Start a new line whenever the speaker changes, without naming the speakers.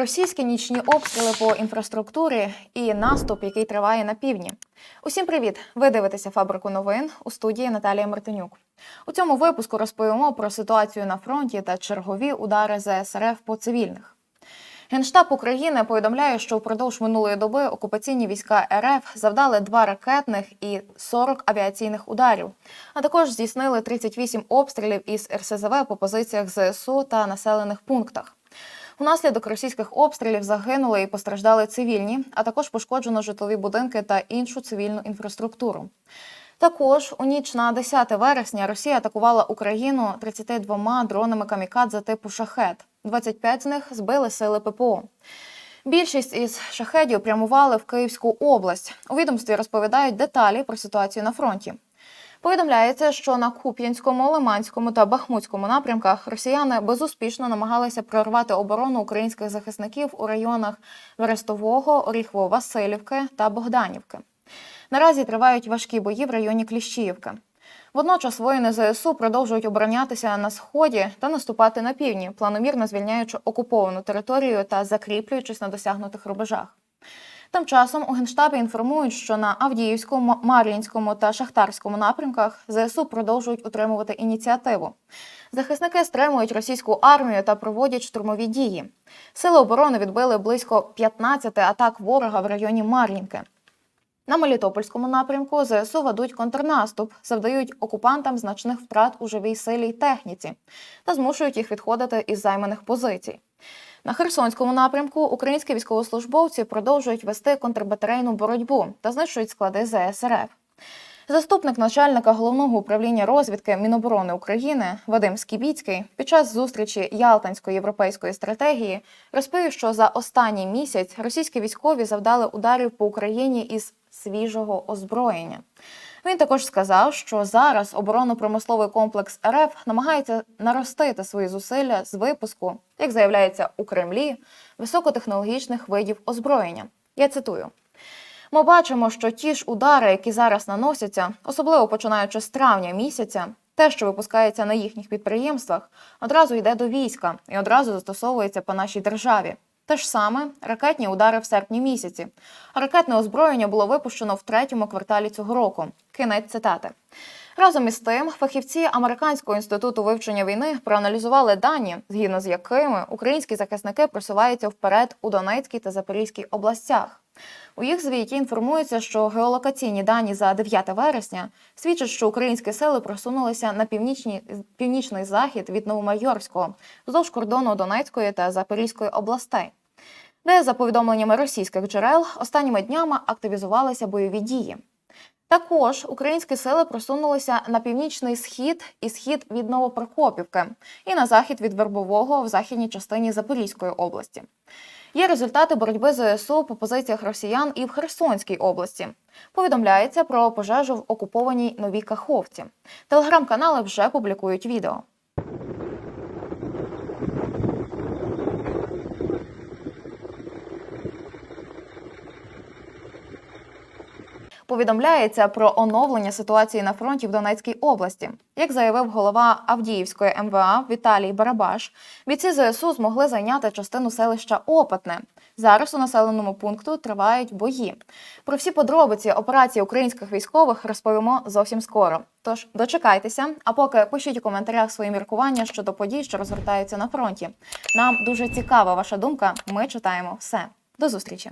Російські нічні обстріли по інфраструктурі і наступ, який триває на півдні. Усім привіт! Ви дивитеся фабрику новин у студії Наталія Мартинюк. У цьому випуску розповімо про ситуацію на фронті та чергові удари ЗСРФ по цивільних. Генштаб України повідомляє, що впродовж минулої доби окупаційні війська РФ завдали два ракетних і 40 авіаційних ударів, а також здійснили 38 обстрілів із РСЗВ по позиціях ЗСУ та населених пунктах. Унаслідок російських обстрілів загинули і постраждали цивільні, а також пошкоджено житлові будинки та іншу цивільну інфраструктуру. Також у ніч на 10 вересня Росія атакувала Україну 32 дронами камікадзе типу шахет. 25 з них збили сили ППО. Більшість із шахедів прямували в Київську область. У відомстві розповідають деталі про ситуацію на фронті. Повідомляється, що на Куп'янському, Лиманському та Бахмутському напрямках росіяни безуспішно намагалися прорвати оборону українських захисників у районах Верестового, Оріхово-Василівки та Богданівки. Наразі тривають важкі бої в районі Кліщіївки. Водночас воїни ЗСУ продовжують оборонятися на сході та наступати на півдні, планомірно звільняючи окуповану територію та закріплюючись на досягнутих рубежах. Тим часом у генштабі інформують, що на Авдіївському, Марлінському та Шахтарському напрямках ЗСУ продовжують утримувати ініціативу. Захисники стримують російську армію та проводять штурмові дії. Сили оборони відбили близько 15 атак ворога в районі Марлінки. На Мелітопольському напрямку ЗСУ ведуть контрнаступ, завдають окупантам значних втрат у живій силі й техніці та змушують їх відходити із займаних позицій. На Херсонському напрямку українські військовослужбовці продовжують вести контрбатарейну боротьбу та знищують склади ЗСРФ. Заступник начальника головного управління розвідки Міноборони України Вадим Скібіцький під час зустрічі Ялтанської європейської стратегії розповів, що за останній місяць російські військові завдали ударів по Україні із свіжого озброєння. Він також сказав, що зараз оборонно-промисловий комплекс РФ намагається наростити свої зусилля з випуску, як заявляється у Кремлі, високотехнологічних видів озброєння. Я цитую. Ми бачимо, що ті ж удари, які зараз наносяться, особливо починаючи з травня місяця, те, що випускається на їхніх підприємствах, одразу йде до війська і одразу застосовується по нашій державі. Те ж саме ракетні удари в серпні місяці. Ракетне озброєння було випущено в третьому кварталі цього року. Кінець цитати. Разом із тим, фахівці Американського інституту вивчення війни проаналізували дані, згідно з якими українські захисники просуваються вперед у Донецькій та Запорізькій областях. У їх звіті інформується, що геолокаційні дані за 9 вересня свідчать, що українські сили просунулися на північний захід від Новомайорського вздовж кордону Донецької та Запорізької областей, де, за повідомленнями російських джерел, останніми днями активізувалися бойові дії. Також українські сили просунулися на північний схід і схід від Новопрокопівки і на захід від Вербового в західній частині Запорізької області. Є результати боротьби ЗСУ по позиціях росіян і в Херсонській області. Повідомляється про пожежу в окупованій Новій Каховці. Телеграм-канали вже публікують відео. Повідомляється про оновлення ситуації на фронті в Донецькій області. Як заявив голова Авдіївської МВА Віталій Барабаш, бійці ЗСУ змогли зайняти частину селища Опитне. Зараз у населеному пункту тривають бої. Про всі подробиці операції українських військових розповімо зовсім скоро. Тож дочекайтеся, а поки пишіть у коментарях свої міркування щодо подій, що розгортаються на фронті. Нам дуже цікава ваша думка. Ми читаємо все. До зустрічі.